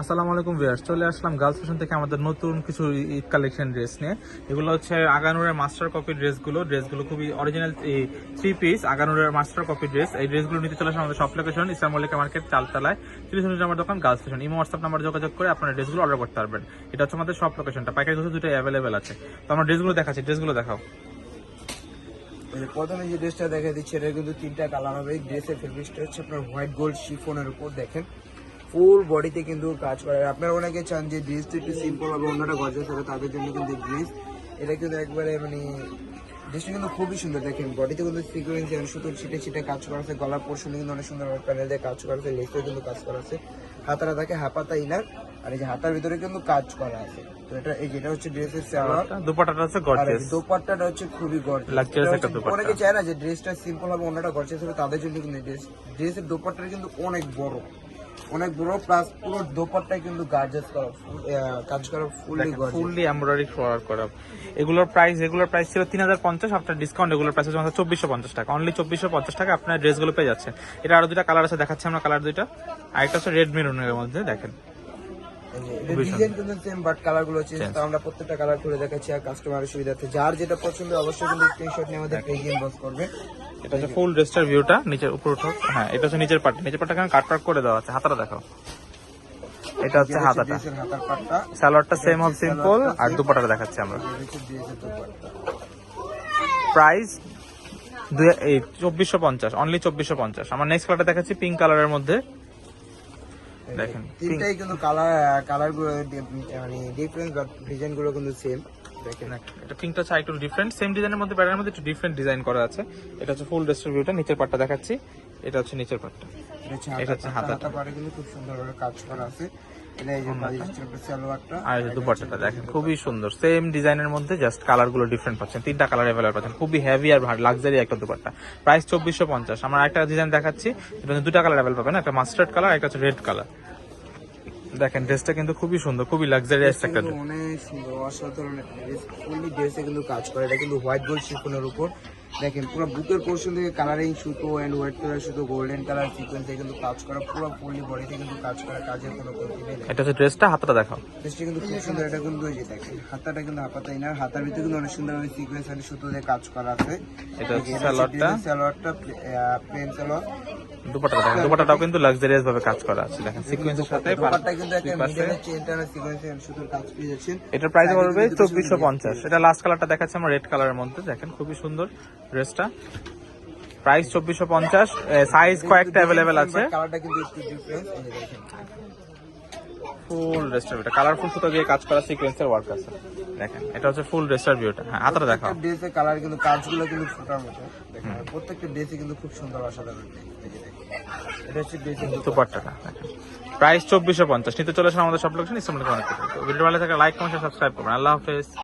আসসালামু আলাইকুম ভিউয়ার্স, চলে আসলাম গার্লস ফ্যাশন থেকে আমাদের নতুন কিছু ঈদ কালেকশন ড্রেস নিয়ে। এগুলো হচ্ছে আগানুরের মাস্টার কপি ড্রেসগুলো। ড্রেসগুলো খুবই অরিজিনাল থ্রি পিস আগানুরের মাস্টার কপি ড্রেস। এই ড্রেসগুলো নিতে চলে আমাদের সব লোকেশন ইসলাম মল্লিকা মার্কেট চালতলায়। তিরিশ নম্বর দোকান, girls fashion imo WhatsApp number যোগাযোগ করে আপনারা ড্রেসগুলো অর্ডার করতে পারবেন। এটা হচ্ছে আমাদের সব লোকেশনটা পাইকারি দুটো দুটো অ্যাভেলেবেল আছে। তো আমরা ড্রেসগুলো দেখাচ্ছি, ড্রেসগুলো দেখাও। প্রথমে যে ড্রেসটা দেখা দিচ্ছে, এটা কিন্তু তিনটা কালার হবে। ড্রেসের ফেব্রিকটা হচ্ছে আপনার হোয়াইট গোল্ড শিফনের উপর, দেখেন। ফুল বডিতে কিন্তু কাজ করে। আপনারা অনেকে চান যে ড্রেসটা একটু সিম্পল হবে অন্যটা গর্জাস হবে তাদের জন্য কিন্তু ড্রেস এটা কিন্তু একবারে মানে ড্রেসটা কিন্তু খুবই সুন্দর। দেখেন বডিতে কিন্তু সিকুয়েন্স সুতোর ছিটে ছিটে কাজ করা আছে গলার পোর্শনে কিন্তু অনেক সুন্দর প্যানেল দিয়ে কাজ করা আছে লেসে কিন্তু কাজ করা আছে। হাতারা থাকে হাপাতা ইনার আর এই যে হাতার ভিতরে কিন্তু কাজ করা আছে। তো এটা এই যেটা হচ্ছে ড্রেসের সালোয়ার দুপাটাটা হচ্ছে গর্জিয়াস দোপাট্টাটা হচ্ছে খুবই গর্জিয়াস Luxurious একটা দোপাট্টা। অনেকে চায় না যে ড্রেসটা সিম্পল হবে অন্যটা গর্জিয়াস হবে তাদের জন্য কিন্তু ড্রেস ড্রেসের দোপাট্টাটা কিন্তু অনেক বড়। অনেক বড় প্লাস পুরো দোপাট্টায় কিন্তু গার্জিয়াস করা কাজ করা ফুললি ফুললি এমব্রয়ডারি ফ্লোয়ার করা। এগুলোর প্রাইস এগুলোর প্রাইস ছিল তিন হাজার পঞ্চাশ আফটার ডিসকাউন্ট এগুলোর প্রাইস হচ্ছে মাত্র চব্বিশশো পঞ্চাশ টাকা। অনলি চব্বিশশো পঞ্চাশ টাকা আপনার ড্রেসগুলো পেয়ে যাচ্ছে। এটা আরও দুটা কালার আছে দেখাচ্ছি আমরা কালার দুইটা। আরেকটা হচ্ছে রেড মেরুনের মধ্যে দেখেন। খুবই ডিজাইন কিন্তু সেম বাট কালারগুলো চেঞ্জ তো আমরা প্রত্যেকটা কালার করে দেখাচ্ছি আর কাস্টমারের সুবিধার্থে। যার যেটা পছন্দ অবশ্যই কিন্তু স্ক্রিনশট নিয়ে আমাদের পেজে ইনবক্স করবে। এটা হচ্ছে ফুল ড্রেসটার ভিউটা নিচের উপর উঠো। হ্যাঁ এটা হচ্ছে নিচের পার্ট নিচের পার্টটা কাট কাট করে দেওয়া আছে। হাতাটা দেখাও। এটা হচ্ছে হাতাটা। সালোয়ারটা সেম অফ সিম্পল আর। দুপাটাটা দেখাচ্ছি আমরা। প্রাইস চব্বিশশো পঞ্চাশ অনলি চব্বিশশো পঞ্চাশ। আমার নেক্সট কালারটা দেখাচ্ছি পিঙ্ক কালারের মধ্যে। দেখেন, তিনটাই কিন্তু কালার কালারগুলো মানে ডিফারেন্স বাট ডিজাইনগুলো কিন্তু সেম দেখেন এটা পিঙ্কটা হচ্ছে একটু ডিফারেন্ট সেম ডিজাইনের মধ্যে প্যাটার্নের মধ্যে একটু ডিফারেন্ট ডিজাইন করা আছে। এটা হচ্ছে ফুল ড্রেসের ভিউটা নিচের পাটটা দেখাচ্ছি। এটা হচ্ছে নিচের পাটটা এটা হচ্ছে হাতাটা। খুব সুন্দর কাজ করা আছে। আর দুপাট্টাটা দেখেন খুবই সুন্দর। সেম ডিজাইনের মধ্যে জাস্ট কালারগুলো ডিফারেন্ট পাচ্ছেন। তিনটা কালার অ্যাভেলেবল পাচ্ছেন। খুবই হেভি আর লাক্সারি একটা দুপাট্টা। প্রাইস চব্বিশশো পঞ্চাশ। আমার একটা ডিজাইন দেখাচ্ছি। দুটা কালার অ্যাভেলেবল পাবেন। একটা মাস্টার্ড কালার একটা হচ্ছে রেড কালার দেখেন ড্রেসটা কিন্তু খুবই সুন্দর খুবই লাক্সারিয়াস একটা কিন্তু অনেক সুন্দর অসাধারণ একটা ড্রেস ফুললি ড্রেসে কিন্তু কাজ করে এটা কিন্তু হোয়াইট গোল্ড শিফনের উপর। দেখেন পুরো বুকের পোর্শন থেকে কালারিং সুতো এন্ড হোয়াইট কালার সুতো গোল্ডেন কালার সিকোয়েন্সে কিন্তু কাজ করা পুরো ফুললি বডিতে কিন্তু কাজ করা কাজের কোনো কমতি নেই। এটা হচ্ছে ড্রেসটা হাতটা দেখাও। ড্রেসটা কিন্তু খুব সুন্দর এটা কিন্তু ওই যে দেখেন হাতাটা কিন্তু হাতাটা ইনার হাতার ভিতরে কিন্তু অনেক সুন্দর ভাবে সিকোয়েন্স এন্ড সুতো দিয়ে কাজ করা আছে। এটা হচ্ছে সালোয়ারটা। সালোয়ারটা প্লেন সালোয়ার। দুপাট্টা দেখেন দুপাট্টাটাও কিন্তু লাক্সারিয়াস ভাবে কাজ করা আছে দেখেন সিকোয়েন্সের সাথে দোপাট্টা কিন্তু একটা মিডলে চেনটা সিকোয়েন্স এন্ড কাজ পেয়ে যাচ্ছেন। এটার প্রাইস পড়বে কিন্তু চব্বিশশো কিছু পঞ্চাশ। এটা লাস্ট কালারটা দেখাচ্ছে আমরা রেড কালারের মধ্যে দেখেন খুবই সুন্দর ড্রেসটা প্রাইস চব্বিশশো পঞ্চাশ সাইজ কয়েকটা অ্যাভেলেবেল আছে। কালারটা কিন্তু একটু দেখেন। ফুল ড্রেসটার ভিউটা কালারফুল সুতো দিয়ে কাজ করা সিকোয়েন্সের ওয়ার্ক আছে। দেখেন এটা হচ্ছে ফুল ড্রেসটার ভিউটা হ্যাঁ হাতটা দেখাও। ড্রেসের কালার কিন্তু কাজগুলো কিন্তু ফোটার মতো। দেখেন প্রত্যেকটা ড্রেসে কিন্তু খুব সুন্দর অসাধারণ। দেখেন প্রাইস চব্বিশশো পঞ্চাশ। নিতে চলেছেন আমাদের সব লোকেশন ইসলাম ভিডিও ভালো থাকে লাইক কমেন্ট সাবস্ক্রাইব করবেন। আল্লাহ হাফেজ।